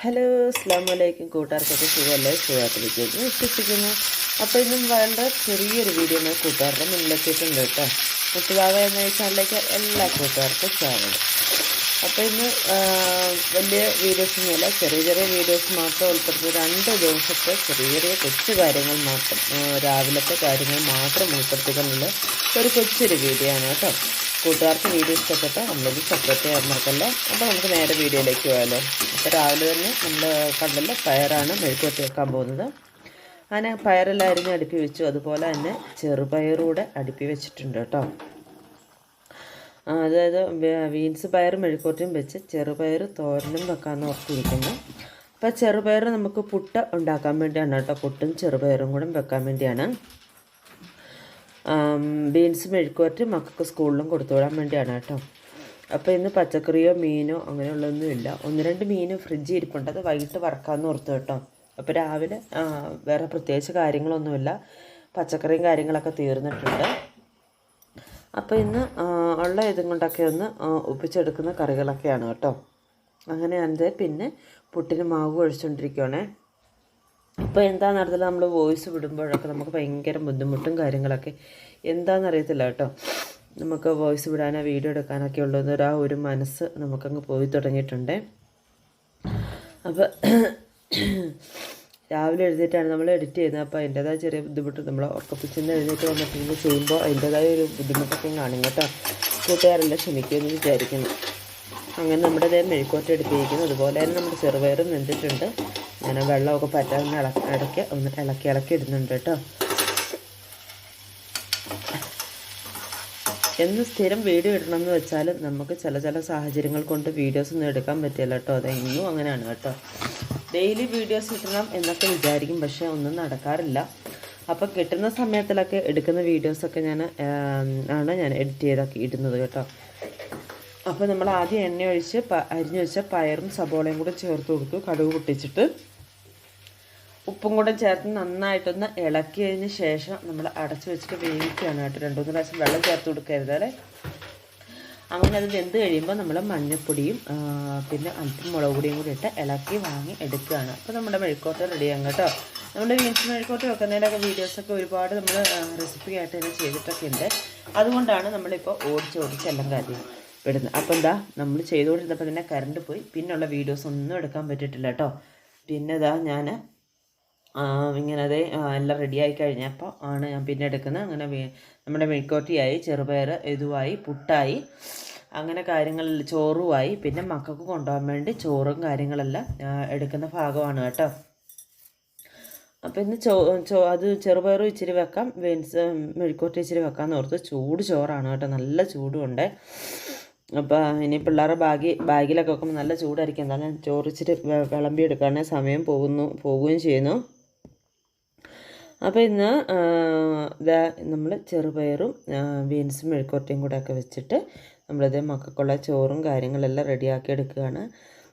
Hello അസ്ലാം വലൈക്കും കൂട്ടുകാർക്കൊക്കെ സുഖമല്ലേ? സുഖമായിട്ടിരിക്കുന്നു വിശ്വസിക്കുന്നു. അപ്പോൾ ഇന്നും വളരെ ചെറിയൊരു വീഡിയോ ഞാൻ കൂട്ടുകാരുടെ മുന്നിലെത്തിയിട്ടുണ്ട് കേട്ടോ. മുത്തുബാബ എന്ന ചാനലിലേക്ക് എല്ലാ കൂട്ടുകാർക്കും സ്വാഗതം. അപ്പോൾ ഇന്ന് വലിയ വീഡിയോസൊന്നുമില്ല ചെറിയ ചെറിയ വീഡിയോസ് മാത്രം ഉൾപ്പെടുത്തി രണ്ട് ദിവസത്തെ ചെറിയ ചെറിയ കൊച്ചു കാര്യങ്ങൾ മാത്രം രാവിലത്തെ കാര്യങ്ങൾ മാത്രം ഉൾപ്പെടുത്തിക്കൊണ്ടുള്ള ഒരു കൊച്ചൊരു വീഡിയോ ആണ് കേട്ടോ. കൂട്ടുകാർക്ക് വീഡിയോ ഇഷ്ടപ്പെട്ട നമ്മളിത് ചെയ്യാൻ മറക്കല്ല? അപ്പോൾ നമുക്ക് നേരെ വീഡിയോയിലേക്ക് പോയാലോ. അപ്പോൾ രാവിലെ തന്നെ നമ്മൾ കണ്ടല്ല പയറാണ് മെഴുക്കുവത്തി വെക്കാൻ പോകുന്നത്. അങ്ങനെ പയറെല്ലാം അരിഞ്ഞ് അടുപ്പി വെച്ചു. അതുപോലെ തന്നെ ചെറുപയറൂടെ അടുപ്പി വെച്ചിട്ടുണ്ട് കേട്ടോ. അതായത് വീൻസ് പയർ മെഴുക്കോട്ടിയും വെച്ച് ചെറുപയർ തോരനും വെക്കാമെന്ന് ഓർത്തിരിക്കുന്നു. അപ്പോൾ ചെറുപയർ നമുക്ക് പുട്ട് ഉണ്ടാക്കാൻ വേണ്ടിയാണ് കേട്ടോ. പുട്ടും ചെറുപയറും കൂടെ വെക്കാൻ വേണ്ടിയാണ്. ബീൻസ് മെഴുക്കുവരട്ടി മക്കൾക്ക് സ്കൂളിലും കൊടുത്തു വിടാൻ വേണ്ടിയാണ് കേട്ടോ. അപ്പോൾ ഇന്ന് പച്ചക്കറിയോ മീനോ അങ്ങനെയുള്ളതൊന്നും ഇല്ല. ഒന്ന് രണ്ട് മീൻ ഫ്രിഡ്ജിൽ ഇരിപ്പുണ്ട്. അത് വൈകിട്ട് വറക്കാമെന്ന് ഓർത്തു കേട്ടോ. അപ്പോൾ രാവിലെ വേറെ പ്രത്യേകിച്ച് കാര്യങ്ങളൊന്നുമില്ല. പച്ചക്കറിയും കാര്യങ്ങളൊക്കെ തീർന്നിട്ടുണ്ട്. അപ്പോൾ ഇന്ന് ഉള്ള ഇതും കൊണ്ടൊക്കെ ഒന്ന് ഒപ്പിച്ചെടുക്കുന്ന കറികളൊക്കെയാണ് കേട്ടോ. അങ്ങനെ അത് പിന്നെ പുട്ടിന് മാവ് ഒഴിച്ചുകൊണ്ടിരിക്കുകയാണേ ഇപ്പോൾ എന്താണെന്ന് അറിയത്തില്ല നമ്മൾ വോയിസ് വിടുമ്പോഴൊക്കെ നമുക്ക് ഭയങ്കര ബുദ്ധിമുട്ടും കാര്യങ്ങളൊക്കെ. എന്താണെന്ന് അറിയത്തില്ല കേട്ടോ. നമുക്ക് വോയിസ് വിടാനോ വീഡിയോ എടുക്കാനൊക്കെ ഉള്ളതൊരു ആ ഒരു മനസ്സ് നമുക്കങ്ങ് പോയി തുടങ്ങിയിട്ടുണ്ട്. അപ്പോൾ രാവിലെ എഴുന്നേറ്റാണ് നമ്മൾ എഡിറ്റ് ചെയ്യുന്നത്. അപ്പോൾ അതിന്റേതായ ചെറിയ ബുദ്ധിമുട്ട് നമ്മൾ ഉറക്കപ്പിച്ചിന്ന് എഴുന്നേറ്റ് വന്നിട്ട് ചെയ്യുമ്പോൾ അതിന്റേതായ ഒരു ബുദ്ധിമുട്ടൊക്കെ കാണും കേട്ടോ. കൂട്ടുകാരെല്ലാം ക്ഷമിക്കുമെന്ന് വിചാരിക്കുന്നു. അങ്ങനെ നമ്മുടെ മെഴുക്കോട്ട് എടുത്തിരിക്കുന്നു. അതുപോലെ തന്നെ നമ്മുടെ ചെറുപയറും വെന്തിട്ടുണ്ട്. ഞാൻ വെള്ളമൊക്കെ ഇളക്കി ഇടയ്ക്ക് ഒന്ന് ഇളക്കി ഇളക്കി ഇടുന്നുണ്ട് കേട്ടോ. എന്ന് സ്ഥിരം വീഡിയോ ഇടണമെന്ന് വെച്ചാൽ നമുക്ക് ചില ചില സാഹചര്യങ്ങൾ കൊണ്ട് വീഡിയോസ് ഒന്നും എടുക്കാൻ പറ്റില്ല കേട്ടോ. അതെങ്ങും അങ്ങനെയാണ് കേട്ടോ. ഡെയിലി വീഡിയോസ് ഇടണം എന്നൊക്കെ വിചാരിക്കും പക്ഷേ ഒന്നും നടക്കാറില്ല. അപ്പോൾ കിട്ടുന്ന സമയത്തിലൊക്കെ എടുക്കുന്ന വീഡിയോസൊക്കെ ഞാൻ ആണ് ഞാൻ എഡിറ്റ് ചെയ്തൊക്കെ ഇടുന്നത് കേട്ടോ. അപ്പോൾ നമ്മൾ ആദ്യം എണ്ണ ഒഴിച്ച് അരിഞ്ഞു വെച്ച പയറും സബോളയും കൂടെ ചേർത്ത് കൊടുത്തു. കടുക് പൊട്ടിച്ചിട്ട് ഉപ്പും കൂടെ ചേർത്ത് നന്നായിട്ടൊന്ന് ഇളക്കിയതിന് ശേഷം നമ്മൾ അടച്ചു വെച്ചിട്ട് വേവിക്കുകയാണ് കേട്ടോ. രണ്ട് മൂന്ന് പ്രാവശ്യം വെള്ളം ചേർത്ത് കൊടുക്കരുത് അല്ലേ? അങ്ങനെ അത് വെന്ത് കഴിയുമ്പോൾ നമ്മൾ മഞ്ഞൾപ്പൊടിയും പിന്നെ അല്പം മുളക് പൊടിയും കൂടി ഇട്ട് ഇളക്കി വാങ്ങി എടുക്കുകയാണ്. അപ്പോൾ നമ്മുടെ മെഴുക്കോട്ട റെഡിയാകും കേട്ടോ. നമ്മുടെ ബീൻസ് മെഴുക്കോട്ട വെക്കുന്നതിന്റെയൊക്കെ വീഡിയോസൊക്കെ ഒരുപാട് നമ്മൾ റെസിപ്പി ആയിട്ട് തന്നെ ചെയ്തിട്ടൊക്കെ ഉണ്ട്. അതുകൊണ്ടാണ് നമ്മളിപ്പോൾ ഓടിച്ച് ഓടിച്ചെല്ലാം കാര്യം വിടുന്നത് അപ്പോൾ എന്താ നമ്മൾ ചെയ്തുകൊണ്ടിരുന്നപ്പോൾ തന്നെ കറണ്ട് പോയി. പിന്നുള്ള വീഡിയോസ് ഒന്നും എടുക്കാൻ പറ്റിയിട്ടില്ല കേട്ടോ. പിന്നെ ഇതാ ഞാൻ ഇങ്ങനെ അതേ എല്ലാം റെഡിയായി കഴിഞ്ഞപ്പോൾ ആണ് ഞാൻ പിന്നെ എടുക്കുന്നത്. അങ്ങനെ നമ്മുടെ മെഴുക്കോട്ടിയായി ചെറുപയർ ഇതുമായി പുട്ടായി അങ്ങനെ കാര്യങ്ങൾ ചോറുമായി പിന്നെ മക്കൾക്ക് കൊണ്ടുപോകാൻ വേണ്ടി ചോറും കാര്യങ്ങളെല്ലാം എടുക്കുന്ന ഭാഗമാണ് കേട്ടോ. അപ്പോൾ ഇന്ന് ചോ ചോ അത് ചെറുപയറും ഇച്ചിരി വെക്കാം ബീൻസ് മെഴുക്കോട്ടി ഇച്ചിരി വെക്കാമെന്ന് ഓർത്ത് ചൂട് ചോറാണ് കേട്ടോ നല്ല ചൂടുണ്ട്. അപ്പോൾ ഇനി പിള്ളേരുടെ ബാഗി ബാഗിലൊക്കെ വെക്കുമ്പോൾ നല്ല ചൂടായിരിക്കും. എന്തായാലും ചോറിച്ചിട്ട് ഇച്ചിരി വിളമ്പി എടുക്കുകയാണെങ്കിൽ സമയം പോകുന്നു പോവുകയും ചെയ്യുന്നു. അപ്പോൾ ഇന്ന് ഇതാ നമ്മൾ ചെറുപയറും ബീൻസും മെഴുക്കുവരട്ടിയും കൂടെ ഒക്കെ വെച്ചിട്ട് നമ്മളിത് മക്കൾക്കുള്ള ചോറും കാര്യങ്ങളെല്ലാം റെഡിയാക്കി എടുക്കുകയാണ്.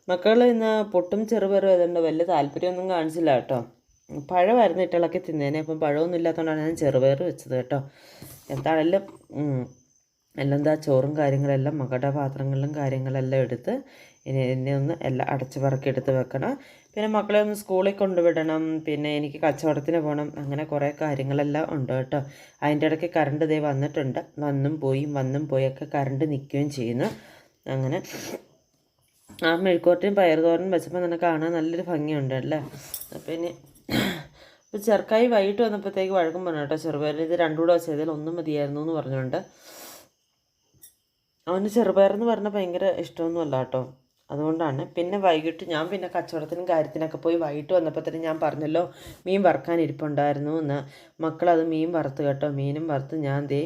മക്കൾ ഇന്ന് പൊട്ടും ചെറുപയറും ഏതാണ്ട് വലിയ താല്പര്യമൊന്നും കാണിച്ചില്ല കേട്ടോ. പഴമായിരുന്നു ഇട്ടിളക്കി തിന്നേനെ. അപ്പം പഴമൊന്നും ഇല്ലാത്തതുകൊണ്ടാണ് ഞാൻ ചെറുപയർ വെച്ചത് കേട്ടോ. എന്താണെങ്കിലും എല്ലാം എന്താ ചോറും കാര്യങ്ങളെല്ലാം മകളുടെ പാത്രങ്ങളിലും കാര്യങ്ങളെല്ലാം എടുത്ത് ഇനി എന്നെ ഒന്ന് എല്ലാം അടച്ചു പറക്കി എടുത്ത് വെക്കണം. പിന്നെ മക്കളെ ഒന്ന് സ്കൂളിൽ കൊണ്ടുവിടണം. പിന്നെ എനിക്ക് കച്ചവടത്തിന് പോകണം അങ്ങനെ കുറേ കാര്യങ്ങളെല്ലാം ഉണ്ട് കേട്ടോ. അതിന്റെ ഇടയ്ക്ക് കറണ്ട് ദേ വന്നിട്ടുണ്ട്. വന്നും പോയും വന്നും പോയൊക്കെ കറണ്ട് നിൽക്കുകയും ചെയ്യുന്നു. അങ്ങനെ ആ മെഴുക്കോട്ടയും പയറുതോരനും വെച്ചപ്പോൾ തന്നെ കാണാൻ നല്ലൊരു ഭംഗിയുണ്ട് അല്ലേ? അപ്പം ഇനി ഇപ്പോൾ ചെറുക്കായി വൈകിട്ട് വന്നപ്പോഴത്തേക്ക് വഴക്കം പറഞ്ഞു കേട്ടോ. ചെറുപയർ ഇത് രണ്ടുകൂടെ കൂടെ വെച്ചതിൽ ഒന്നും മതിയായിരുന്നു എന്ന് പറഞ്ഞുകൊണ്ട്. അവന് ചെറുപയർ എന്ന് പറഞ്ഞാൽ ഭയങ്കര ഇഷ്ടമൊന്നുമല്ല കേട്ടോ. അതുകൊണ്ടാണ്. പിന്നെ വൈകിട്ട് ഞാൻ പിന്നെ കച്ചവടത്തിനും കാര്യത്തിനൊക്കെ പോയി വൈകിട്ട് വന്നപ്പോൾ തന്നെ ഞാൻ പറഞ്ഞല്ലോ മീൻ വറുക്കാൻ ഇരിപ്പുണ്ടായിരുന്നു എന്ന്. മക്കളത് മീൻ വറുത്ത് കേട്ടോ മീനും വറുത്ത് ഞാൻ ദേ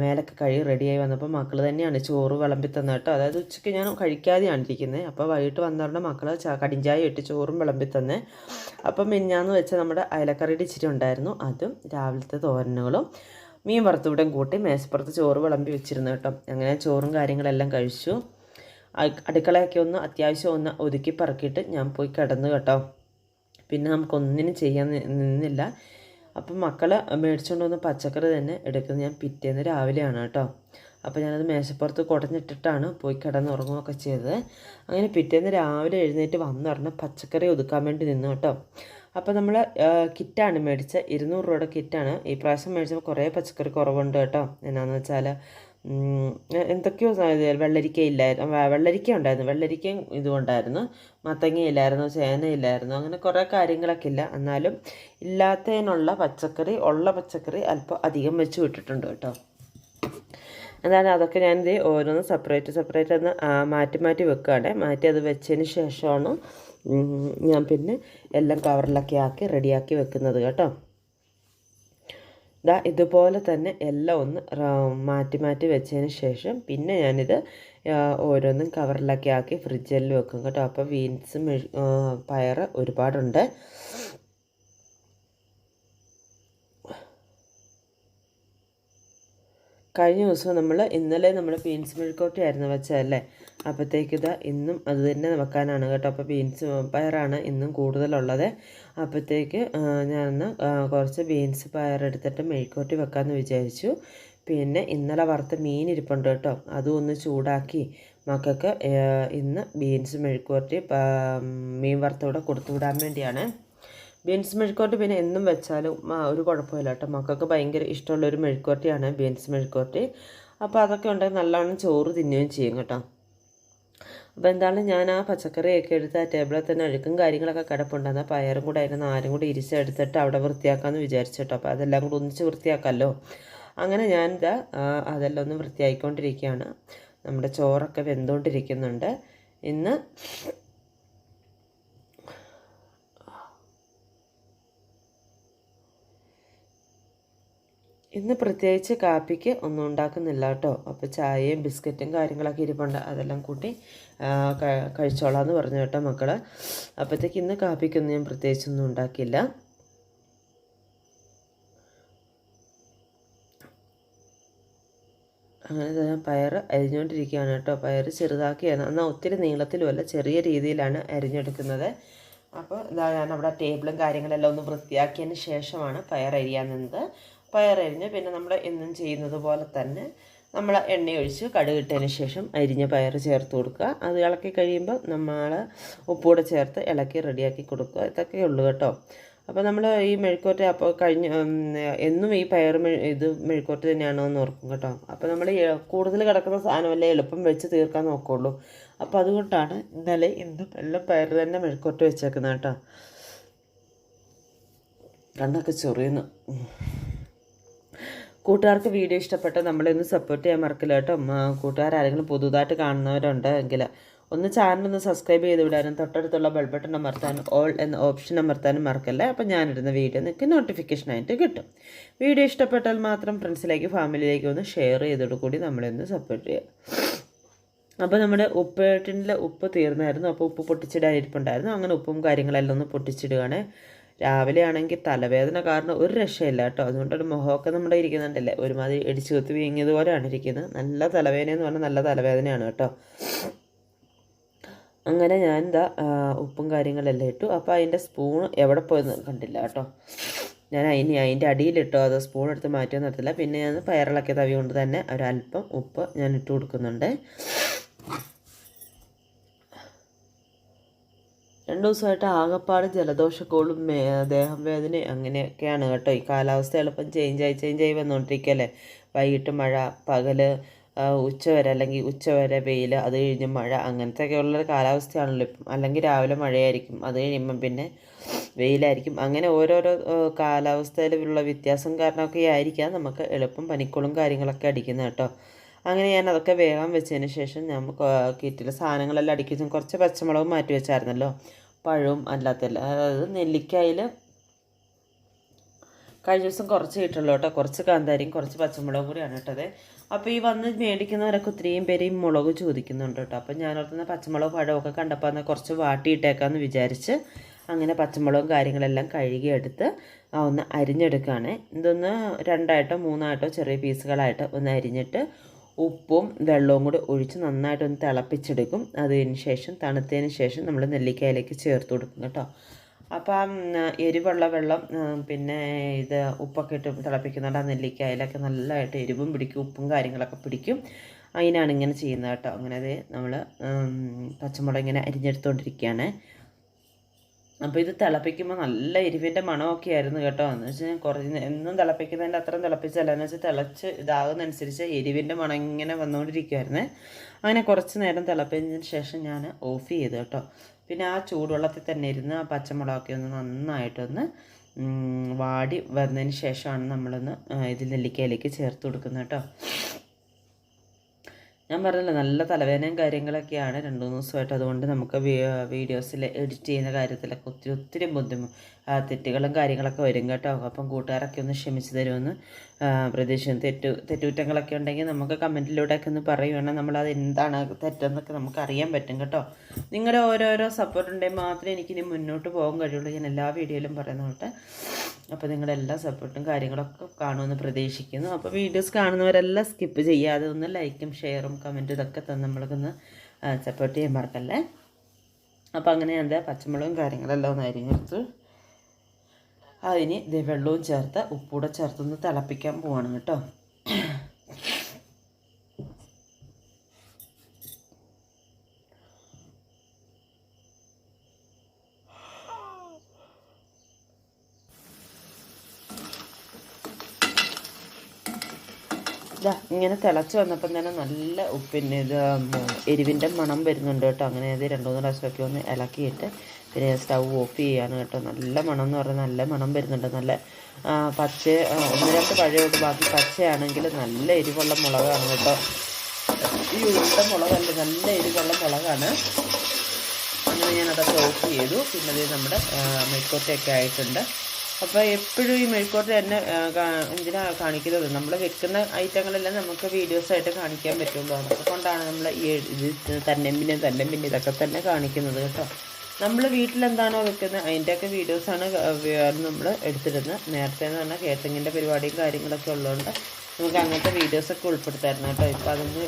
മേലൊക്കെ കഴുകി റെഡിയായി വന്നപ്പോൾ മക്കൾ തന്നെയാണ് ചോറ് വിളമ്പി തന്നത് കേട്ടോ. അതായത് ഉച്ചയ്ക്ക് ഞാൻ കഴിക്കാതെയാണ് ഇരിക്കുന്നത്. അപ്പോൾ വൈകിട്ട് വന്നവരുടെ മക്കൾ കടിഞ്ചായ ഇട്ട് ചോറും വിളമ്പി തന്നെ. അപ്പം മിഞ്ഞാന്ന് വെച്ചാൽ നമ്മുടെ അയലക്കറിയുടെ ഇച്ചിരി ഉണ്ടായിരുന്നു. അതും രാവിലത്തെ തോരനുകളും മീൻ വറുത്തൂടെയും കൂട്ടി മേശപ്പുറത്ത് ചോറ് വിളമ്പി വെച്ചിരുന്നു കേട്ടോ. അങ്ങനെ ചോറും കാര്യങ്ങളെല്ലാം കഴിച്ചു. അടുക്കളയൊക്കെ ഒന്ന് അത്യാവശ്യം ഒന്ന് ഒതുക്കി പറക്കിയിട്ട് ഞാൻ പോയി കിടന്നു കേട്ടോ. പിന്നെ നമുക്കൊന്നിനും ചെയ്യാൻ നിന്നില്ല. അപ്പം മക്കൾ മേടിച്ചുകൊണ്ട് വന്ന പച്ചക്കറി തന്നെ എടുക്കുന്നത് ഞാൻ പിറ്റേന്ന് രാവിലെയാണ് കേട്ടോ. അപ്പോൾ ഞാനത് മേശപ്പുറത്ത് കുടഞ്ഞിട്ടിട്ടാണ് പോയി കിടന്നുറങ്ങുകയൊക്കെ ചെയ്തത്. അങ്ങനെ പിറ്റേന്ന് രാവിലെ എഴുന്നേറ്റ് വന്നുടനെ പച്ചക്കറി ഒതുക്കാൻ വേണ്ടി നിന്നു കേട്ടോ. അപ്പോൾ നമ്മൾ കിറ്റാണ് മേടിച്ച ഇരുന്നൂറ് രൂപയുടെ കിറ്റാണ്. ഈ പ്രാവശ്യം മേടിച്ചപ്പോൾ കുറേ പച്ചക്കറി കുറവുണ്ട് കേട്ടോ. എന്നാന്ന് വെച്ചാൽ എന്തൊക്കെയോ വെള്ളരിക്ക ഇല്ലായിരുന്നു വെള്ളരിക്ക ഉണ്ടായിരുന്നു. വെള്ളരിക്കയും ഇതും ഉണ്ടായിരുന്നു മത്തങ്ങ ഇല്ലായിരുന്നു ചേന ഇല്ലായിരുന്നു അങ്ങനെ കുറേ കാര്യങ്ങളൊക്കെ ഇല്ല. എന്നാലും ഇല്ലാത്തതിനുള്ള പച്ചക്കറി ഉള്ള പച്ചക്കറി അല്പം അധികം വെച്ച് വിട്ടിട്ടുണ്ട് കേട്ടോ. എന്താണ് അതൊക്കെ ഞാനിത് ഓരോന്ന് സെപ്പറേറ്റ് സെപ്പറേറ്റ് ഒന്ന് മാറ്റി മാറ്റി വെക്കുകയാണ്. മാറ്റി അത് വെച്ചതിന് ശേഷമാണ് ഞാൻ പിന്നെ എല്ലാം കവറിലൊക്കെ ആക്കി റെഡിയാക്കി വെക്കുന്നത് കേട്ടോ. ദാ ഇതുപോലെ തന്നെ എല്ലാം ഒന്ന് മാറ്റി മാറ്റി വെച്ചതിന് ശേഷം പിന്നെ ഞാനിത് ഓരോന്നും കവറിലൊക്കെ ആക്കി ഫ്രിഡ്ജിൽ വെക്കും കേട്ടോ. അപ്പോൾ മെഴു പയർ ഒരുപാടുണ്ട്. കഴിഞ്ഞ ദിവസം നമ്മൾ ഇന്നലെ നമ്മൾ ബീൻസ് മെഴുക്കോട്ടി ആയിരുന്നു വെച്ചതല്ലേ? അപ്പോഴത്തേക്ക് ഇതാ ഇന്നും അത് തന്നെ വെക്കാനാണ് കേട്ടോ. അപ്പോൾ ബീൻസ് പയറാണ് ഇന്നും കൂടുതലുള്ളത്. അപ്പോഴത്തേക്ക് ഞാൻ കുറച്ച് ബീൻസ് പയറെടുത്തിട്ട് മെഴുക്കോട്ടി വെക്കാമെന്ന് വിചാരിച്ചു. പിന്നെ ഇന്നലെ വറുത്ത മീൻ ഇരിപ്പുണ്ട് കേട്ടോ. അതും ഒന്ന് ചൂടാക്കി മക്കൾക്ക് ഇന്ന് ബീൻസ് മെഴുക്കോട്ടി മീൻ വറുത്തൂടെ കൊടുത്തു വിടാൻ വേണ്ടിയാണ്. ബീൻസ് മെഴുക്കോട്ടി പിന്നെ എന്നും വെച്ചാലും ഒരു കുഴപ്പമില്ല കേട്ടോ. മക്കൾക്ക് ഭയങ്കര ഇഷ്ടമുള്ള ഒരു മെഴുക്കോട്ടിയാണ് ബീൻസ് മെഴുക്കോട്ടി അപ്പോൾ അതൊക്കെ ഉണ്ടെങ്കിൽ നല്ലോണം ചോറ് തിന്നുകയും ചെയ്യും കേട്ടോ. അപ്പോൾ എന്താണ് ഞാൻ ആ പച്ചക്കറിയൊക്കെ എടുത്ത് ആ ടേബിളിൽ തന്നെ അഴുക്കും കാര്യങ്ങളൊക്കെ കിടപ്പുണ്ടായിരുന്നു. ആ പയറും കൂടെ അതിന്റെ നാരും കൂടി ഇരിച്ചെടുത്തിട്ട് അവിടെ വൃത്തിയാക്കാമെന്ന് വിചാരിച്ചു കേട്ടോ. അപ്പോൾ അതെല്ലാം കൂടി ഒന്നിച്ച് വൃത്തിയാക്കാമല്ലോ. അങ്ങനെ ഞാൻ അതെല്ലാം ഒന്ന് വൃത്തിയായിക്കൊണ്ടിരിക്കുകയാണ് നമ്മുടെ ചോറൊക്കെ വെന്തുകൊണ്ടിരിക്കുന്നുണ്ട്. ഇന്ന് ഇന്ന് പ്രത്യേകിച്ച് കാപ്പിക്ക് ഒന്നും ഉണ്ടാക്കുന്നില്ല കേട്ടോ. അപ്പോൾ ചായയും ബിസ്ക്കറ്റും കാര്യങ്ങളൊക്കെ ഇരിപ്പുണ്ട്. അതെല്ലാം കൂട്ടി കഴിച്ചോളാം എന്ന് പറഞ്ഞു കേട്ടോ മക്കൾ അപ്പോഴത്തേക്ക് ഇന്ന് കാപ്പിക്കൊന്നും ഞാൻ പ്രത്യേകിച്ചൊന്നും ഉണ്ടാക്കില്ല അങ്ങനെ തന്നെ പയർ അരിഞ്ഞുകൊണ്ടിരിക്കുകയാണ് കേട്ടോ. പയർ ചെറുതാക്കിയാണ്. എന്നാൽ ഒത്തിരി നീളത്തിലുമല്ല ചെറിയ രീതിയിലാണ് അരിഞ്ഞെടുക്കുന്നത്. അപ്പോൾ ഇതാ ഞാൻ അവിടെ ടേബിളും കാര്യങ്ങളെല്ലാം ഒന്ന് വൃത്തിയാക്കിയതിന് ശേഷമാണ് പയർ അരിയാൻ നിന്നത്. പയർ അരിഞ്ഞ് പിന്നെ നമ്മൾ എന്നും ചെയ്യുന്നത് പോലെ തന്നെ നമ്മൾ എണ്ണ ഒഴിച്ച് കടുകിട്ടതിന് ശേഷം അരിഞ്ഞ പയർ ചേർത്ത് കൊടുക്കുക. അത് ഇളക്കി കഴിയുമ്പോൾ നമ്മൾ ഉപ്പൂടെ ചേർത്ത് ഇളക്കി റെഡിയാക്കി കൊടുക്കുക. ഇതൊക്കെ ഉള്ളൂ കേട്ടോ. അപ്പോൾ നമ്മൾ ഈ മെഴുക്കോറ്റ അപ്പോൾ കഴിഞ്ഞ എന്നും ഈ പയർ ഇത് മെഴുക്കോറ്റ തന്നെയാണോ എന്ന് ഓർക്കും കേട്ടോ. അപ്പോൾ നമ്മൾ കൂടുതൽ കിടക്കുന്ന സാധനമല്ലേ എളുപ്പം വെച്ച് തീർക്കാൻ നോക്കുള്ളൂ. അപ്പോൾ അതുകൊണ്ടാണ് ഇന്നലെ ഇന്നും എല്ലാം പയർ തന്നെ മെഴുക്കോറ്റ വെച്ചേക്കുന്നത് കേട്ടോ. കണ്ണൊക്കെ ചൊറിയുന്നു. കൂട്ടുകാർക്ക് വീഡിയോ ഇഷ്ടപ്പെട്ട നമ്മളെ ഒന്ന് സപ്പോർട്ട് ചെയ്യാൻ മറക്കില്ല കേട്ടോ. കൂട്ടുകാർ ആരെങ്കിലും പുതുതായിട്ട് കാണുന്നവരുണ്ട് എങ്കിൽ ഒന്ന് ചാനൽ ഒന്ന് സബ്സ്ക്രൈബ് ചെയ്ത് വിടാനും തൊട്ടടുത്തുള്ള ബെൽ ബട്ടൺ അമർത്താനും ഓൾ എന്ന ഓപ്ഷൻ അമർത്താനും മറക്കല്ലേ. അപ്പോൾ ഞാനിടുന്ന വീഡിയോ നിങ്ങൾക്ക് നോട്ടിഫിക്കേഷനായിട്ട് കിട്ടും. വീഡിയോ ഇഷ്ടപ്പെട്ടാൽ മാത്രം ഫ്രണ്ട്സിലേക്ക് ഫാമിലിയിലേക്ക് ഒന്ന് ഷെയർ ചെയ്തോടു കൂടി നമ്മളെ ഒന്ന് സപ്പോർട്ട് ചെയ്യുക അപ്പോൾ നമ്മുടെ ഉപ്പേട്ടിന്റെ ഉപ്പ് തീർന്നായിരുന്നു. അപ്പോൾ ഉപ്പ് പൊട്ടിച്ചിടാൻ ഇരിപ്പുണ്ടായിരുന്നു അങ്ങനെ ഉപ്പും കാര്യങ്ങളെല്ലാം ഒന്ന് പൊട്ടിച്ചിടുകയാണ്. രാവിലെ ആണെങ്കിൽ തലവേദന കാരണം ഒരു രക്ഷയില്ല കേട്ടോ. അതുകൊണ്ടൊരു മുഖമൊക്കെ നമ്മുടെ ഇരിക്കുന്നുണ്ടല്ലേ? ഒരുമാതിരി ഇടിച്ചു കുത്തി വീങ്ങിയതുപോലെയാണ് ഇരിക്കുന്നത്. നല്ല തലവേദന എന്ന് പറഞ്ഞാൽ നല്ല തലവേദനയാണ് കേട്ടോ. അങ്ങനെ ഞാൻ എന്താ ഉപ്പും കാര്യങ്ങളെല്ലാം ഇട്ടു. അപ്പോൾ അതിന്റെ സ്പൂൺ എവിടെ പോയെന്ന് കണ്ടില്ല കേട്ടോ. ഞാൻ അതിന് അതിന്റെ അടിയിലിട്ടോ അത് സ്പൂൺ എടുത്ത് മാറ്റിയെന്ന് നിർത്തില്ല പിന്നെ ഞാൻ പയറിളക്കിയ തവി കൊണ്ട് തന്നെ ഒരല്പം ഉപ്പ് ഞാൻ ഇട്ട് കൊടുക്കുന്നുണ്ട്. രണ്ട് ദിവസമായിട്ട് ആകപ്പാട് ജലദോഷക്കോളും ദേഹം വേദന അങ്ങനെയൊക്കെയാണ് കേട്ടോ. ഈ കാലാവസ്ഥ എളുപ്പം ചേഞ്ച് ആയി ചേഞ്ച് ആയി വന്നുകൊണ്ടിരിക്കുകയല്ലേ വൈകിട്ട് മഴ പകൽ ഉച്ച ഉച്ചവരെ അല്ലെങ്കിൽ ഉച്ചവരെ വെയിൽ അത് കഴിഞ്ഞ് മഴ അങ്ങനത്തെയൊക്കെ ഉള്ളൊരു കാലാവസ്ഥയാണല്ലോ ഇപ്പം. അല്ലെങ്കിൽ രാവിലെ മഴയായിരിക്കും അത് കഴിയുമ്പം പിന്നെ വെയിലായിരിക്കും. അങ്ങനെ ഓരോരോ കാലാവസ്ഥയിലുള്ള വ്യത്യാസം കാരണമൊക്കെ ആയിരിക്കാം നമുക്ക് എളുപ്പം പനിക്കോളും കാര്യങ്ങളൊക്കെ അടിക്കുന്നത് കേട്ടോ. അങ്ങനെ ഞാൻ അതൊക്കെ വേഗം വെച്ചതിന് ശേഷം ഞാൻ കിറ്റിലെ സാധനങ്ങളെല്ലാം അടിക്കുന്ന കുറച്ച് പച്ചമുളക് മാറ്റി വെച്ചായിരുന്നല്ലോ. പഴവും അല്ലാത്തല്ല അതായത് നെല്ലിക്കായിൽ കഴിഞ്ഞ ദിവസം കുറച്ച് കിട്ടുള്ളൂ കേട്ടോ. കുറച്ച് കാന്താരിയും കുറച്ച് പച്ചമുളകും കൂടിയാണ് ഇട്ടത്. അപ്പോൾ ഈ വന്ന് മേടിക്കുന്നവരൊക്കെ ഒത്തിരിയും പേര് ഈ മുളക് ചോദിക്കുന്നുണ്ട് കേട്ടോ. അപ്പോൾ ഞാൻ ഓർത്തുന്ന പച്ചമുളക് പഴമൊക്കെ കണ്ടപ്പോൾ എന്നാൽ കുറച്ച് വാട്ടിയിട്ടേക്കാമെന്ന് വിചാരിച്ച് അങ്ങനെ പച്ചമുളകും കാര്യങ്ങളെല്ലാം കഴുകിയെടുത്ത് ഒന്ന് അരിഞ്ഞെടുക്കുകയാണ് ഇതൊന്ന് രണ്ടായിട്ടോ മൂന്നായിട്ടോ ചെറിയ പീസുകളായിട്ട് ഒന്ന് അരിഞ്ഞിട്ട് ഉപ്പും വെള്ളവും കൂടി ഒഴിച്ച് നന്നായിട്ടൊന്ന് തിളപ്പിച്ചെടുക്കും. അതിന് ശേഷം തണുത്തതിന് ശേഷം നമ്മൾ നെല്ലിക്കയിലേക്ക് ചേർത്ത് കൊടുക്കും കേട്ടോ. അപ്പം എരിവുള്ള വെള്ളം പിന്നെ ഇത് ഉപ്പൊക്കെ ഇട്ട് തിളപ്പിക്കുന്നുണ്ട്. ആ നെല്ലിക്കായിലൊക്കെ നല്ലതായിട്ട് എരിവും പിടിക്കും ഉപ്പും കാര്യങ്ങളൊക്കെ പിടിക്കും. അതിനാണ് ഇങ്ങനെ ചെയ്യുന്നത് കേട്ടോ. അങ്ങനെ അത് നമ്മൾ പച്ചമുളക് ഇങ്ങനെ അരിഞ്ഞെടുത്തുകൊണ്ടിരിക്കുകയാണ് അപ്പോൾ ഇത് തിളപ്പിക്കുമ്പോൾ നല്ല എരിവിന്റെ മണമൊക്കെ ആയിരുന്നു കേട്ടോ. എന്ന് വെച്ചാൽ ഞാൻ കുറച്ച് എന്നും തിളപ്പിക്കുന്നതിന്റെ അത്രയും തിളപ്പിച്ചല്ല. എന്ന് വെച്ചാൽ തിളച്ച് ഇതാകുന്നതനുസരിച്ച് എരിവിന്റെ മണം ഇങ്ങനെ വന്നുകൊണ്ടിരിക്കുമായിരുന്നേ അങ്ങനെ കുറച്ച് നേരം തിളപ്പിച്ചതിന് ശേഷം ഞാൻ ഓഫ് ചെയ്തു കേട്ടോ. പിന്നെ ആ ചൂടുവെള്ളത്തിൽ തന്നെ ഇരുന്ന് ആ പച്ചമുളകൊക്കെ ഒന്ന് നന്നായിട്ടൊന്ന് വാടി വന്നതിന് ശേഷമാണ് നമ്മളൊന്ന് ഇതിൽ ഇത് നെല്ലിക്കയിലേക്ക് ചേർത്ത് കൊടുക്കുന്നത് കേട്ടോ. ഞാൻ പറഞ്ഞല്ലോ നല്ല തലവേദനയും കാര്യങ്ങളൊക്കെയാണ് രണ്ട് മൂന്ന് ദിവസമായിട്ട് അതുകൊണ്ട് നമുക്ക് വീഡിയോസിൽ എഡിറ്റ് ചെയ്യുന്ന കാര്യത്തിലൊക്കെ ഒത്തിരി ഒത്തിരി ബുദ്ധിമുട്ട് തെറ്റുകളും കാര്യങ്ങളൊക്കെ വരും കേട്ടോ. അപ്പം കൂട്ടുകാരൊക്കെ ഒന്ന് ക്ഷമിച്ചു തരുമെന്ന് പ്രതീക്ഷിക്കുന്നു. തെറ്റു തെറ്റുകുറ്റങ്ങളൊക്കെ ഉണ്ടെങ്കിൽ നമുക്ക് കമന്റിലൂടെയൊക്കെ ഒന്ന് പറയുവാണെങ്കിൽ നമ്മളത് എന്താണ് തെറ്റെന്നൊക്കെ നമുക്ക് അറിയാൻ പറ്റും കേട്ടോ. നിങ്ങളുടെ ഓരോരോ സപ്പോർട്ട് ഉണ്ടെങ്കിൽ മാത്രമേ എനിക്കിനി മുന്നോട്ട് പോകാൻ കഴിയുള്ളൂ. ഞാൻ എല്ലാ വീഡിയോയിലും പറയുന്ന അപ്പോൾ നിങ്ങളുടെ എല്ലാ സപ്പോർട്ടും കാര്യങ്ങളൊക്കെ കാണുമെന്ന് പ്രതീക്ഷിക്കുന്നു. അപ്പോൾ വീഡിയോസ് കാണുന്നവരെല്ലാം സ്കിപ്പ് ചെയ്യാതെ ഒന്ന് ലൈക്കും ഷെയറും കമന്റും ഇതൊക്കെ തന്നെ നമ്മൾക്കൊന്ന് സപ്പോർട്ട് ചെയ്യാൻ മറക്കല്ലേ? അപ്പോൾ അങ്ങനെ എന്താ? പച്ചമുളകും കാര്യങ്ങളെല്ലാം ഒന്ന് അരിഞ്ഞെടുത്ത് അതിന് ഇത് വെള്ളവും ചേർത്ത് ഉപ്പൂടെ ചേർത്തൊന്ന് തിളപ്പിക്കാൻ പോവാണ് കേട്ടോ. ഇങ്ങനെ തിളച്ച് വന്നപ്പം തന്നെ നല്ല ഉപ്പിന് ഇത് എരിവിന്റെ മണം വരുന്നുണ്ട് കേട്ടോ. അങ്ങനെ അത് രണ്ടു മൂന്ന് പ്രാവശ്യമൊക്കെ ഒന്ന് ഇളക്കിയിട്ട് പിന്നെ സ്റ്റൗ ഓഫ് ചെയ്യാണ് കേട്ടോ. നല്ല മണം എന്ന് പറഞ്ഞാൽ നല്ല മണം വരുന്നുണ്ട്. നല്ല പച്ച ഒന്ന് രണ്ട് പഴയോട്ട് ബാക്കി പച്ചയാണെങ്കിൽ നല്ല എരിവുള്ള മുളകാണ് കേട്ടോ. ഈ ഉരുട്ട മുളകല്ല നല്ല എരിവുള്ള മുളകാണ്. അങ്ങനെ ഞാനതൊക്കെ ഓഫ് ചെയ്തു. പിന്നെ അത് നമ്മുടെ മെഴുക്കോട്ടയൊക്കെ ആയിട്ടുണ്ട്. അപ്പോൾ എപ്പോഴും ഈ മെഴുക്കോട്ട തന്നെ എന്തിനാണ് എന്തിനാ കാണിക്കുന്നത്? നമ്മൾ വെക്കുന്ന ഐറ്റങ്ങളെല്ലാം നമുക്ക് വീഡിയോസായിട്ട് കാണിക്കാൻ പറ്റുള്ളൂ. അതുകൊണ്ടാണ് നമ്മൾ ഈ ഇത് തന്നെ പിന്നെ തന്നെ പിന്നെ ഇതൊക്കെ തന്നെ കാണിക്കുന്നത് കേട്ടോ. നമ്മൾ വീട്ടിലെന്താണോ വെക്കുന്നത് അതിന്റെയൊക്കെ വീഡിയോസാണ് നമ്മൾ എടുത്തിരുന്നത് നേരത്തെ എന്ന് പറഞ്ഞാൽ കേറ്ററിങ്ങിന്റെ പരിപാടിയും കാര്യങ്ങളൊക്കെ ഉള്ളതുകൊണ്ട് നമുക്ക് അങ്ങനത്തെ വീഡിയോസൊക്കെ ഉൾപ്പെടുത്തായിരുന്നു കേട്ടോ. ഇപ്പോൾ അതൊന്നും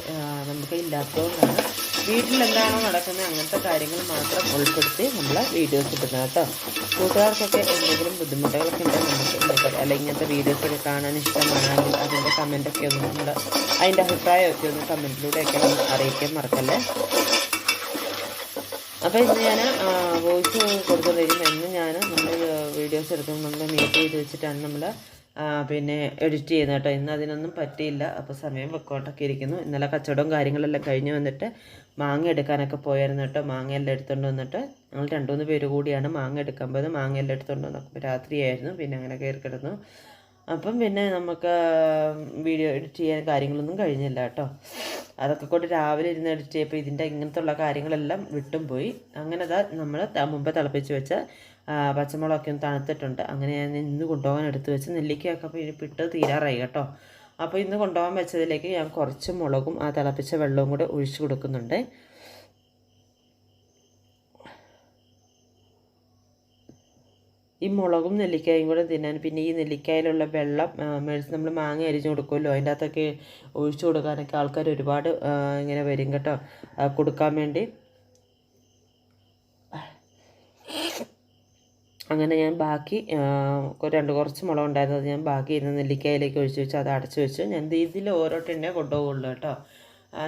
നമുക്ക് ഇല്ലാത്തതുകൊണ്ടാണ് വീട്ടിലെന്താണോ നടക്കുന്നത് അങ്ങനത്തെ കാര്യങ്ങൾ മാത്രം ഉൾപ്പെടുത്തി നമ്മൾ വീഡിയോസ് ഇടുന്നത് കേട്ടോ. കൂട്ടുകാർക്കൊക്കെ എന്തെങ്കിലും ബുദ്ധിമുട്ടുകളൊക്കെ ഉണ്ടെങ്കിൽ നമുക്ക് അല്ലെങ്കിൽ ഇങ്ങനത്തെ വീഡിയോസൊക്കെ കാണാൻ ഇഷ്ടമാണെങ്കിൽ അതിന്റെ കമന്റൊക്കെ ഒന്ന് നമ്മൾ അതിന്റെ അഭിപ്രായമൊക്കെ ഒന്ന് കമന്റിലൂടെയൊക്കെ അറിയിക്കാൻ മറക്കല്ലേ? അപ്പോൾ ഇന്ന് ഞാൻ വോയിസ് കൊടുത്തുകൊണ്ടിരിക്കും ഇന്ന് ഞാൻ നമ്മൾ വീഡിയോസ് എടുക്കുമ്പോൾ നമ്മൾ മീറ്റ് ചെയ്ത് വെച്ചിട്ടാണ് നമ്മൾ പിന്നെ എഡിറ്റ് ചെയ്യുന്നത് കേട്ടോ ഇന്ന് അതിനൊന്നും പറ്റിയില്ല. അപ്പോൾ സമയം വെക്കോട്ടൊക്കെ ഇരിക്കുന്നു. ഇന്നലെ കച്ചവടവും കാര്യങ്ങളെല്ലാം കഴിഞ്ഞ് വന്നിട്ട് മാങ്ങ എടുക്കാനൊക്കെ പോയായിരുന്നു കേട്ടോ മാങ്ങ എല്ലാം എടുത്തുകൊണ്ട് വന്നിട്ട് ഞങ്ങൾ രണ്ടു മൂന്ന് പേര് കൂടിയാണ് മാങ്ങ എടുക്കാൻ പോയത്. മാങ്ങ എല്ലാം എടുത്തുകൊണ്ട് വന്നപ്പോൾ രാത്രിയായിരുന്നു. പിന്നെ അങ്ങനെ കയറി കിടന്നു. അപ്പം പിന്നെ നമുക്ക് വീഡിയോ എഡിറ്റ് ചെയ്യാൻ കാര്യങ്ങളൊന്നും കഴിഞ്ഞില്ല കേട്ടോ. അതൊക്കെ കൊണ്ട് രാവിലെ ഇരുന്ന് എഡിറ്റ് ചെയ്യപ്പോൾ ഇതിന്റെ ഇങ്ങനത്തെ ഉള്ള കാര്യങ്ങളെല്ലാം വിട്ടും പോയി. അങ്ങനെ അതാ നമ്മൾ മുമ്പ് തിളപ്പിച്ച് വെച്ച പച്ചമുളകൊക്കെ ഒന്ന് തണുത്തിട്ടുണ്ട്. അങ്ങനെ ഞാൻ ഇന്ന് കൊണ്ടുപോകാൻ എടുത്ത് വെച്ച് നെല്ലിക്കയൊക്കെ പിട്ട് തീരാറായി കേട്ടോ. അപ്പോൾ ഇന്ന് കൊണ്ടുപോകാൻ വെച്ചതിലേക്ക് ഞാൻ കുറച്ച് മുളകും ആ തിളപ്പിച്ച വെള്ളവും കൂടെ ഒഴിച്ച് കൊടുക്കുന്നുണ്ട്. ഈ മുളകും നെല്ലിക്കായും കൂടെ തിന്നാൻ പിന്നെ ഈ നെല്ലിക്കായിലുള്ള വെള്ളം മേടിച്ച് നമ്മൾ മാങ്ങ അരിഞ്ഞു കൊടുക്കുമല്ലോ. അതിന്റെ അകത്തൊക്കെ ഒഴിച്ചു കൊടുക്കാനൊക്കെ ആൾക്കാർ ഒരുപാട് ഇങ്ങനെ വരും കേട്ടോ. കൊടുക്കാൻ വേണ്ടി. അങ്ങനെ ഞാൻ ബാക്കി രണ്ട് കുറച്ച് മുളക് ഉണ്ടായിരുന്നത് ഞാൻ ബാക്കി ഇരുന്ന് നെല്ലിക്കായിലേക്ക് ഒഴിച്ച് വെച്ച് അത് അടച്ചു വെച്ച് ഞാൻ ഇതിൽ ഓരോ ടിന്നെ കൊണ്ടുപോകുള്ളൂ കേട്ടോ.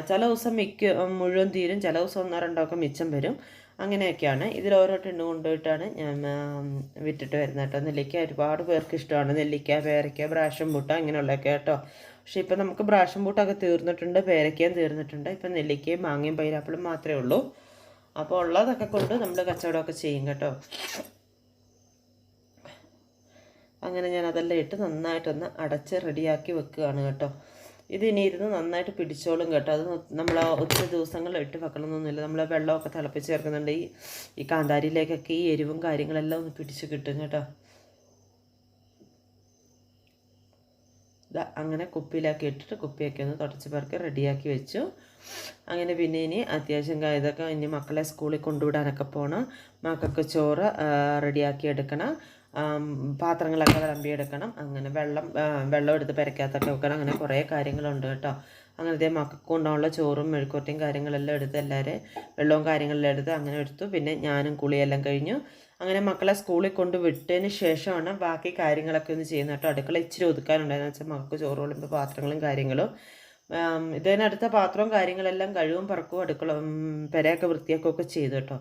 ചില ദിവസം മിക്ക മുഴുവൻ തീരും. ചില ദിവസം ഒന്നോ രണ്ടോ ഒക്കെ മിച്ചം വരും. അങ്ങനെയൊക്കെയാണ്. ഇതിൽ ഓരോ ടെണ്ണ് കൊണ്ടുപോയിട്ടാണ് ഞാൻ വിറ്റിട്ട് വരുന്നത് കേട്ടോ. നെല്ലിക്ക ഒരുപാട് പേർക്ക് ഇഷ്ടമാണ്. നെല്ലിക്ക പേരയ്ക്ക ബ്രാഷം പൂട്ട അങ്ങനെയുള്ളതൊക്കെ കേട്ടോ. പക്ഷേ ഇപ്പം നമുക്ക് ബ്രാഷം പൂട്ടൊക്കെ തീർന്നിട്ടുണ്ട് പേരയ്ക്കയും തീർന്നിട്ടുണ്ട്. ഇപ്പം നെല്ലിക്കയും മാങ്ങയും പൈനാപ്പിളും മാത്രമേ ഉള്ളൂ. അപ്പോൾ ഉള്ളതൊക്കെ കൊണ്ട് നമ്മൾ കച്ചവടമൊക്കെ ചെയ്യും കേട്ടോ. അങ്ങനെ ഞാൻ അതെല്ലാം ഇട്ട് നന്നായിട്ടൊന്ന് അടച്ച് റെഡിയാക്കി വെക്കുകയാണ് കേട്ടോ. ഇത് ഇനി ഇരുന്ന് നന്നായിട്ട് പിടിച്ചോളും കേട്ടോ. അത് നമ്മൾ ഒത്തിരി ദിവസങ്ങൾ ഇട്ട് വെക്കണമെന്നൊന്നുമില്ല നമ്മൾ വെള്ളമൊക്കെ തിളപ്പിച്ച് ചേർക്കുന്നുണ്ട്. ഈ ഈ കാന്താരിയിലേക്കൊക്കെ ഈ എരിവും കാര്യങ്ങളെല്ലാം ഒന്ന് പിടിച്ച് കിട്ടും കേട്ടോ. അങ്ങനെ കുപ്പിയിലാക്കി ഇട്ടിട്ട് കുപ്പിയൊക്കെ ഒന്ന് തുടച്ച് പേർക്ക് റെഡിയാക്കി വെച്ചു. അങ്ങനെ പിന്നെ ഇനി അത്യാവശ്യം ഇതൊക്കെ ഇനി മക്കളെ സ്കൂളിൽ കൊണ്ടുവിടാനൊക്കെ പോകണം മക്കൾക്ക് ചോറ് റെഡിയാക്കി എടുക്കണം. പാത്രങ്ങളൊക്കെ വിളമ്പിയെടുക്കണം. അങ്ങനെ വെള്ളം വെള്ളം എടുത്ത് പെരക്കകത്തൊക്കെ വെക്കണം. അങ്ങനെ കുറേ കാര്യങ്ങളുണ്ട് കേട്ടോ. അങ്ങനത്തെ മക്കൾക്ക് കൊണ്ടുള്ള ചോറും മെഴുക്കോട്ടയും കാര്യങ്ങളെല്ലാം എടുത്ത് എല്ലാവരും വെള്ളവും കാര്യങ്ങളെല്ലാം എടുത്ത് അങ്ങനെ എടുത്തു. പിന്നെ ഞാനും കുളിയെല്ലാം കഴിഞ്ഞു. അങ്ങനെ മക്കളെ സ്കൂളിൽ കൊണ്ട് വിട്ടതിന് ശേഷമാണ് ബാക്കി കാര്യങ്ങളൊക്കെ ഒന്ന് ചെയ്യുന്നത് കേട്ടോ. അടുക്കള ഇച്ചിരി ഒതുക്കാനുണ്ടായിരുന്നു. വെച്ചാൽ മക്കൾക്ക് ചോറ് കൊള്ളുമ്പോൾ പാത്രങ്ങളും കാര്യങ്ങളും. ഇതിനടുത്ത പാത്രവും കാര്യങ്ങളെല്ലാം കഴിവും പറക്കും അടുക്കള പെരയൊക്കെ വൃത്തിയാക്കുകയൊക്കെ ചെയ്തു കേട്ടോ.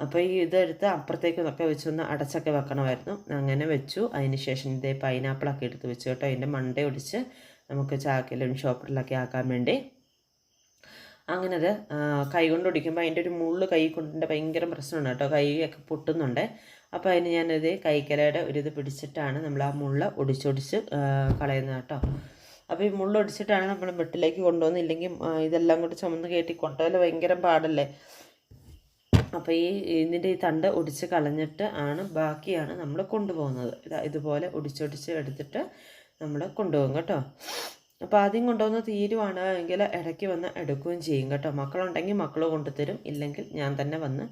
അപ്പോൾ ഈ ഇതെടുത്ത് അപ്പുറത്തേക്കൊക്കെ വെച്ചൊന്ന് അടച്ചൊക്കെ വെക്കണമായിരുന്നു. അങ്ങനെ വെച്ചു. അതിന് ശേഷം ഇതേ പൈനാപ്പിളൊക്കെ എടുത്ത് വെച്ചു കേട്ടോ. അതിന്റെ മണ്ട ഒടിച്ച് നമുക്ക് ചാക്കിലും ഷോപ്പറിലൊക്കെ ആക്കാൻ വേണ്ടി. അങ്ങനെ അത് കൈ കൊണ്ട് ഒടിക്കുമ്പോൾ അതിന്റെ ഒരു മുള്ളു കൈ കൊണ്ടിന്റെ ഭയങ്കര പ്രശ്നമാണ് കേട്ടോ. കൈയൊക്കെ പൊട്ടുന്നുണ്ട്. അപ്പോൾ അതിന് ഞാനത് കൈക്കലയുടെ ഒരിത് പിടിച്ചിട്ടാണ് നമ്മൾ ആ മുള്ള ഒടിച്ചൊടിച്ച് കളയുന്നത് കേട്ടോ. അപ്പോൾ ഈ മുള്ള ഒടിച്ചിട്ടാണ് നമ്മൾ വെട്ടിലേക്ക് കൊണ്ടുപോകുന്നില്ലെങ്കിൽ ഇതെല്ലാം കൂടി ചുമന്ന് കയറ്റി കൊണ്ടുപോയാൽ ഭയങ്കര പാടല്ലേ? അപ്പോൾ ഈ ഇതിന്റെ ഈ തണ്ട് ഒടിച്ച് കളഞ്ഞിട്ട് ആണ് ബാക്കിയാണ് നമ്മൾ കൊണ്ടുപോകുന്നത്. ഇതാ ഇതുപോലെ ഒടിച്ചൊടിച്ച് എടുത്തിട്ട് നമ്മൾ കൊണ്ടുപോകും കേട്ടോ. അപ്പോൾ ആദ്യം കൊണ്ടുവന്ന് തീരുവാണ് എങ്കിൽ ഇടയ്ക്ക് വന്ന് എടുക്കുകയും ചെയ്യും കേട്ടോ. മക്കളുണ്ടെങ്കിൽ മക്കൾ കൊണ്ടുതരും. ഇല്ലെങ്കിൽ ഞാൻ തന്നെ വന്ന്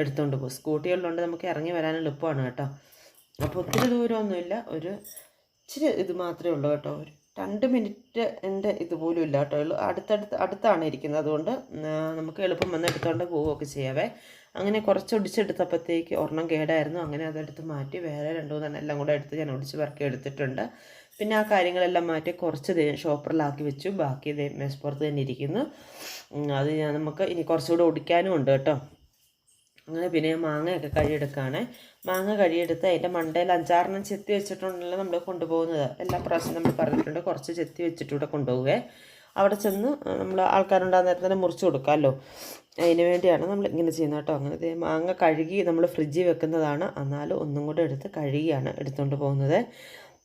എടുത്തുകൊണ്ട് പോകും. സ്കൂട്ടികളിലുണ്ട് നമുക്ക് ഇറങ്ങി വരാൻ എളുപ്പമാണ് കേട്ടോ. അപ്പോൾ ഒത്തിരി ദൂരമൊന്നുമില്ല. ഒരു ഇച്ചിരി ഇത് മാത്രമേ ഉള്ളൂ കേട്ടോ. ഒരു രണ്ട് മിനിറ്റ് എന്റെ ഇതുപോലും ഇല്ല കേട്ടോ. ഉള്ളൂ അടുത്തടുത്ത് അടുത്താണ് ഇരിക്കുന്നത്. അതുകൊണ്ട് നമുക്ക് എളുപ്പം വന്ന് എടുത്തുകൊണ്ട് പോവുകയൊക്കെ ചെയ്യാവേ. അങ്ങനെ കുറച്ച് ഒടിച്ചെടുത്തപ്പോഴത്തേക്ക് ഒരെണ്ണം കേടായിരുന്നു. അങ്ങനെ അതെടുത്ത് മാറ്റി വേറെ രണ്ട് മൂന്നെണ്ണം എല്ലാം കൂടെ എടുത്ത് ഞാൻ ഒടിച്ച് വർക്ക് എടുത്തിട്ടുണ്ട്. പിന്നെ ആ കാര്യങ്ങളെല്ലാം മാറ്റി കുറച്ച് ഷോപ്പറിലാക്കി വെച്ചു. ബാക്കി മേസ്പുറത്ത് തന്നെ ഇരിക്കുന്നു. അത് നമുക്ക് ഇനി കുറച്ചുകൂടെ ഒടിക്കാനും ഉണ്ട് കേട്ടോ. അങ്ങനെ പിന്നെ മാങ്ങയൊക്കെ കഴിയെടുക്കുകയാണേ മാങ്ങ കഴിയെടുത്ത് അതിന്റെ മണ്ടയിൽ അഞ്ചാറെണ്ണം ചെത്തി വെച്ചിട്ടുണ്ടല്ലോ നമ്മൾ കൊണ്ടുപോകുന്നത്. എല്ലാ പ്രാവശ്യം നമ്മൾ പറഞ്ഞിട്ടുണ്ട് കുറച്ച് ചെത്തി വെച്ചിട്ട് ഇവിടെ കൊണ്ടുപോവുകയെ അവിടെ ചെന്ന് നമ്മൾ ആൾക്കാരുണ്ടാകുന്ന നേരത്തെ തന്നെ മുറിച്ച് കൊടുക്കാമല്ലോ. അതിന് വേണ്ടിയാണ് നമ്മൾ ഇങ്ങനെ ചെയ്യുന്നത് കേട്ടോ. അങ്ങനെ മാങ്ങ കഴുകി നമ്മൾ ഫ്രിഡ്ജിൽ വെക്കുന്നതാണ്. എന്നാലും ഒന്നും കൂടെ എടുത്ത് കഴുകിയാണ് എടുത്തുകൊണ്ട് പോകുന്നത്.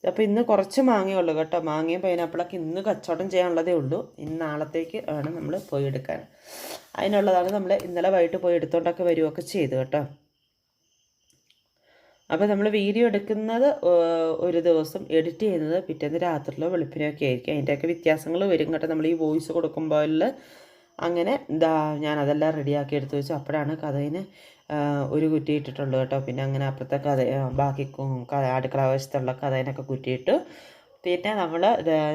അപ്പോൾ ഇന്ന് കുറച്ച് മാങ്ങയേ ഉള്ളൂ കേട്ടോ. മാങ്ങയും പൈനാപ്പിളൊക്കെ ഇന്ന് കച്ചവടം ചെയ്യാനുള്ളതേ ഉള്ളൂ. ഇന്ന് നാളത്തേക്ക് ആണ് നമ്മൾ പോയി എടുക്കാൻ. അതിനുള്ളതാണ് നമ്മൾ ഇന്നലെ വൈകിട്ട് പോയി എടുത്തോണ്ടൊക്കെ വരികയൊക്കെ ചെയ്തു കേട്ടോ. അപ്പോൾ നമ്മൾ വീഡിയോ എടുക്കുന്നത് ഒരു ദിവസം എഡിറ്റ് ചെയ്യുന്നത് പിറ്റേന്ന് രാത്രിയിലോ വെളുപ്പിനോ ഒക്കെ ആയിരിക്കും. അതിന്റെയൊക്കെ വ്യത്യാസങ്ങൾ വരും കേട്ടോ. നമ്മൾ ഈ വോയിസ് കൊടുക്കുമ്പോൾ അങ്ങനെ എന്താ ഞാൻ അതെല്ലാം റെഡിയാക്കി എടുത്ത് വെച്ചു. അപ്പോഴാണ് കഥയിന് ഒരു കുറ്റി ഇട്ടിട്ടുള്ളൂ കേട്ടോ. പിന്നെ അങ്ങനെ അപ്പുറത്തെ കഥ ബാക്കി അടുക്കള വശത്തുള്ള കഥയിനൊക്കെ കുറ്റിയിട്ടു. പിന്നെ നമ്മൾ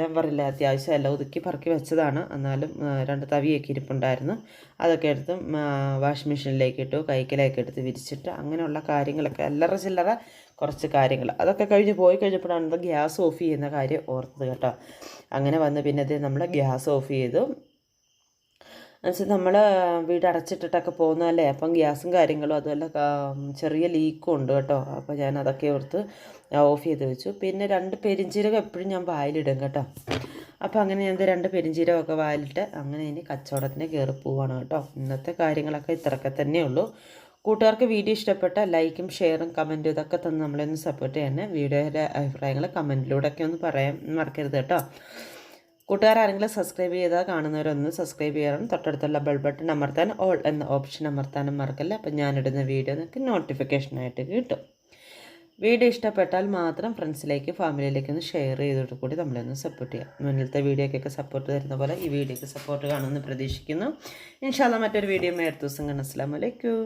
ഞാൻ പറയില്ല അത്യാവശ്യം എല്ലാം ഒതുക്കി പറക്കി വെച്ചതാണ്. എന്നാലും രണ്ട് തവിയൊക്കെ ഇരിപ്പുണ്ടായിരുന്നു. അതൊക്കെ എടുത്ത് വാഷിംഗ് മെഷീനിലേക്ക് ഇട്ടു കൈക്കലേക്ക് എടുത്ത് വിരിച്ചിട്ട് അങ്ങനെയുള്ള കാര്യങ്ങളൊക്കെ അല്ലറ ചില്ലറ കുറച്ച് കാര്യങ്ങൾ. അതൊക്കെ കഴിഞ്ഞ് പോയി കഴിഞ്ഞപ്പോഴാണ് ഗ്യാസ് ഓഫ് ചെയ്യുന്ന കാര്യം ഓർത്തത് കേട്ടോ. അങ്ങനെ വന്ന് പിന്നെ നമ്മൾ ഗ്യാസ് ഓഫ് ചെയ്തു. എന്നുവെച്ചാൽ നമ്മൾ വീട് അടച്ചിട്ടിട്ടൊക്കെ പോകുന്നതല്ലേ? അപ്പം ഗ്യാസും കാര്യങ്ങളും അതുമല്ല ചെറിയ ലീക്കും ഉണ്ട് കേട്ടോ. അപ്പോൾ ഞാൻ അതൊക്കെ ഓർത്ത് ഓഫ് ചെയ്ത് വെച്ചു. പിന്നെ രണ്ട് പെരിഞ്ചീരകം എപ്പോഴും ഞാൻ വായിലിടും കേട്ടോ. അപ്പോൾ അങ്ങനെ ഞാൻ രണ്ട് പെരിഞ്ചീരകമൊക്കെ വായിലിട്ട് അങ്ങനെ ഇനി കച്ചവടത്തിന് കയറി പോവാണ് കേട്ടോ. ഇന്നത്തെ കാര്യങ്ങളൊക്കെ ഇത്രയൊക്കെ തന്നെ ഉള്ളൂ. കൂട്ടുകാർക്ക് വീഡിയോ ഇഷ്ടപ്പെട്ട ലൈക്കും ഷെയറും കമന്റും ഇതൊക്കെ തന്ന് നമ്മളൊന്ന് സപ്പോർട്ട് ചെയ്യണേ. വീഡിയോയുടെ അഭിപ്രായങ്ങൾ കമന്റിലൂടെയൊക്കെ ഒന്ന് പറയാൻ മറക്കരുത് കേട്ടോ. കൂട്ടുകാർ ആരെങ്കിലും സബ്സ്ക്രൈബ് ചെയ്താൽ കാണുന്നവരൊന്ന് സബ്സ്ക്രൈബ് ചെയ്യണം തൊട്ടടുത്തുള്ള ബെൽ ബട്ടൺ അമർത്താൻ ഓൾ എന്ന ഓപ്ഷൻ അമർത്താനും മറക്കല്ല. അപ്പം ഞാനിടുന്ന വീഡിയോ നിങ്ങൾക്ക് നോട്ടിഫിക്കേഷനായിട്ട് കിട്ടും. വീഡിയോ ഇഷ്ടപ്പെട്ടാൽ മാത്രം ഫ്രണ്ട്സിലേക്ക് ഫാമിലിയിലേക്ക് ഒന്ന് ഷെയർ ചെയ്തിട്ട് കൂടി നമ്മളൊന്ന് സപ്പോർട്ട് ചെയ്യാം. മുന്നിലത്തെ വീഡിയോക്കൊക്കെ സപ്പോർട്ട് തരുന്ന പോലെ ഈ വീഡിയോക്ക് സപ്പോർട്ട് കാണുമെന്ന് പ്രതീക്ഷിക്കുന്നു. ഇൻഷാല്ല മറ്റൊരു വീഡിയോ അടുത്ത ദിവസം കാണാം. അസ്സാം വലൈക്കും